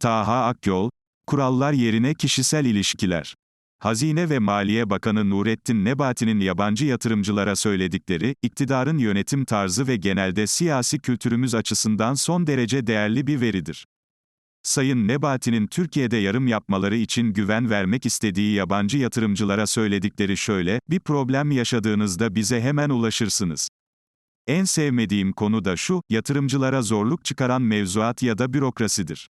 Taha Akyol, kurallar yerine kişisel ilişkiler. Hazine ve Maliye Bakanı Nurettin Nebati'nin yabancı yatırımcılara söyledikleri, iktidarın yönetim tarzı ve genelde siyasi kültürümüz açısından son derece değerli bir veridir. Sayın Nebati'nin Türkiye'de yarım yapmaları için güven vermek istediği yabancı yatırımcılara söyledikleri şöyle, bir problem yaşadığınızda bize hemen ulaşırsınız. En sevmediğim konu da şu, yatırımcılara zorluk çıkaran mevzuat ya da bürokrasidir.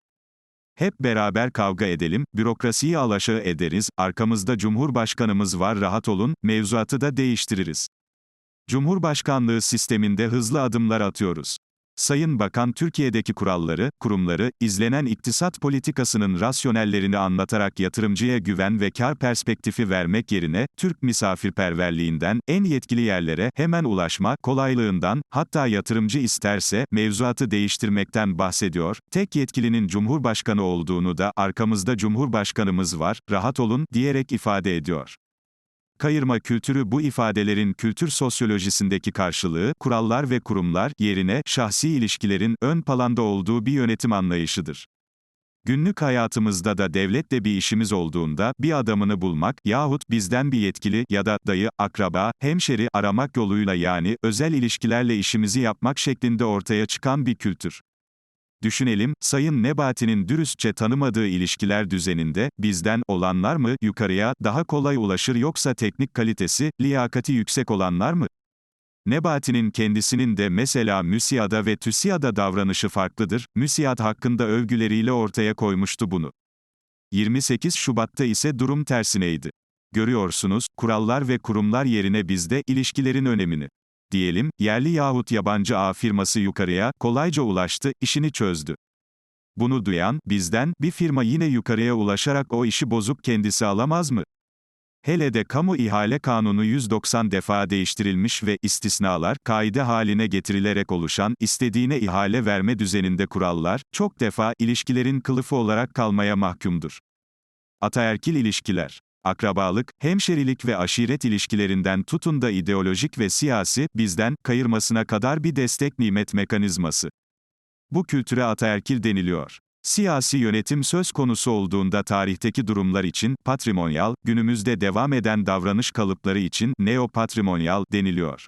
Hep beraber kavga edelim, bürokrasiyi alaşağı ederiz, arkamızda Cumhurbaşkanımız var rahat olun, mevzuatı da değiştiririz. Cumhurbaşkanlığı sisteminde hızlı adımlar atıyoruz. Sayın Bakan Türkiye'deki kuralları, kurumları, izlenen iktisat politikasının rasyonellerini anlatarak yatırımcıya güven ve kar perspektifi vermek yerine, Türk misafirperverliğinden, en yetkili yerlere hemen ulaşma, kolaylığından, hatta yatırımcı isterse, mevzuatı değiştirmekten bahsediyor, tek yetkilinin Cumhurbaşkanı olduğunu da, arkamızda Cumhurbaşkanımız var, rahat olun, diyerek ifade ediyor. Kayırma kültürü bu ifadelerin kültür sosyolojisindeki karşılığı, kurallar ve kurumlar yerine şahsi ilişkilerin ön planda olduğu bir yönetim anlayışıdır. Günlük hayatımızda da devletle bir işimiz olduğunda bir adamını bulmak yahut bizden bir yetkili ya da dayı, akraba, hemşeri aramak yoluyla yani özel ilişkilerle işimizi yapmak şeklinde ortaya çıkan bir kültür. Düşünelim, Sayın Nebati'nin dürüstçe tanımadığı ilişkiler düzeninde, bizden olanlar mı, yukarıya, daha kolay ulaşır yoksa teknik kalitesi, liyakati yüksek olanlar mı? Nebati'nin kendisinin de mesela MÜSİAD'a ve TÜSİAD'a davranışı farklıdır, MÜSİAD hakkında övgüleriyle ortaya koymuştu bunu. 28 Şubat'ta ise durum tersineydi. Görüyorsunuz, kurallar ve kurumlar yerine bizde ilişkilerin önemini diyelim, yerli yahut yabancı ağ firması yukarıya, kolayca ulaştı, işini çözdü. Bunu duyan, bizden, bir firma yine yukarıya ulaşarak o işi bozup kendisi alamaz mı? Hele de kamu ihale kanunu 190 defa değiştirilmiş ve istisnalar kaide haline getirilerek oluşan istediğine ihale verme düzeninde kurallar çok defa ilişkilerin kılıfı olarak kalmaya mahkumdur. Ataerkil ilişkiler akrabalık, hemşerilik ve aşiret ilişkilerinden tutun da ideolojik ve siyasi, bizden, kayırmasına kadar bir destek nimet mekanizması. Bu kültüre ataerkil deniliyor. Siyasi yönetim söz konusu olduğunda tarihteki durumlar için, patrimonyal, günümüzde devam eden davranış kalıpları için, neopatrimonyal deniliyor.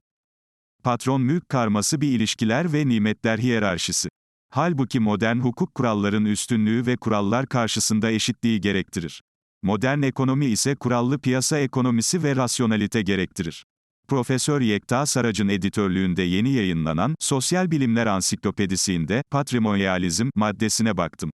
Patron mülk karması bir ilişkiler ve nimetler hiyerarşisi. Halbuki modern hukuk kuralların üstünlüğü ve kurallar karşısında eşitliği gerektirir. Modern ekonomi ise kurallı piyasa ekonomisi ve rasyonalite gerektirir. Profesör Yekta Sarac'ın editörlüğünde yeni yayınlanan Sosyal Bilimler Ansiklopedisi'nde patrimonyalizm maddesine baktım.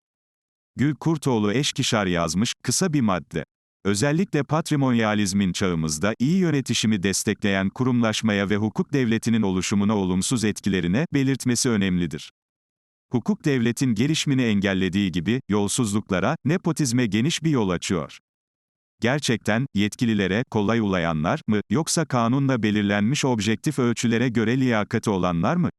Gül Kurtoğlu Eşkişar yazmış, kısa bir madde. Özellikle patrimonyalizmin çağımızda iyi yönetişimi destekleyen kurumlaşmaya ve hukuk devletinin oluşumuna olumsuz etkilerine belirtmesi önemlidir. Hukuk devletin gelişimini engellediği gibi, yolsuzluklara, nepotizme geniş bir yol açıyor. Gerçekten, yetkililere, kolay ulayanlar mı, yoksa kanunla belirlenmiş objektif ölçülere göre liyakati olanlar mı?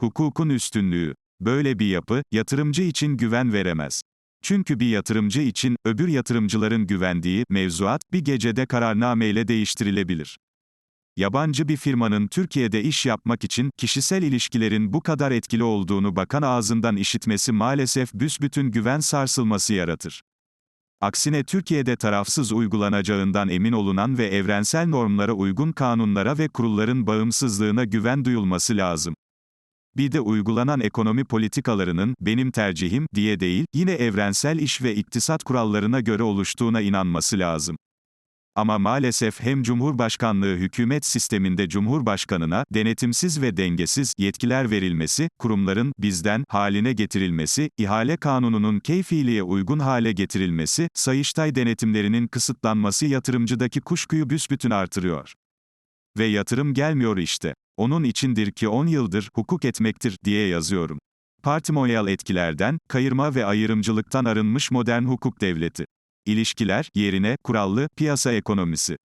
Hukukun üstünlüğü. Böyle bir yapı, yatırımcı için güven veremez. Çünkü bir yatırımcı için, öbür yatırımcıların güvendiği, mevzuat, bir gecede kararnameyle değiştirilebilir. Yabancı bir firmanın Türkiye'de iş yapmak için kişisel ilişkilerin bu kadar etkili olduğunu bakan ağzından işitmesi maalesef büsbütün güven sarsılması yaratır. Aksine Türkiye'de tarafsız uygulanacağından emin olunan ve evrensel normlara uygun kanunlara ve kurulların bağımsızlığına güven duyulması lazım. Bir de uygulanan ekonomi politikalarının benim tercihim diye değil, yine evrensel iş ve iktisat kurallarına göre oluştuğuna inanması lazım. Ama maalesef hem Cumhurbaşkanlığı hükümet sisteminde Cumhurbaşkanına denetimsiz ve dengesiz yetkiler verilmesi, kurumların bizden haline getirilmesi, ihale kanununun keyfiliğe uygun hale getirilmesi, Sayıştay denetimlerinin kısıtlanması yatırımcıdaki kuşkuyu büsbütün artırıyor. Ve yatırım gelmiyor işte. Onun içindir ki 10 yıldır hukuk etmektir diye yazıyorum. Partimonyal etkilerden, kayırma ve ayrımcılıktan arınmış modern hukuk devleti. İlişkiler yerine kurallı piyasa ekonomisi.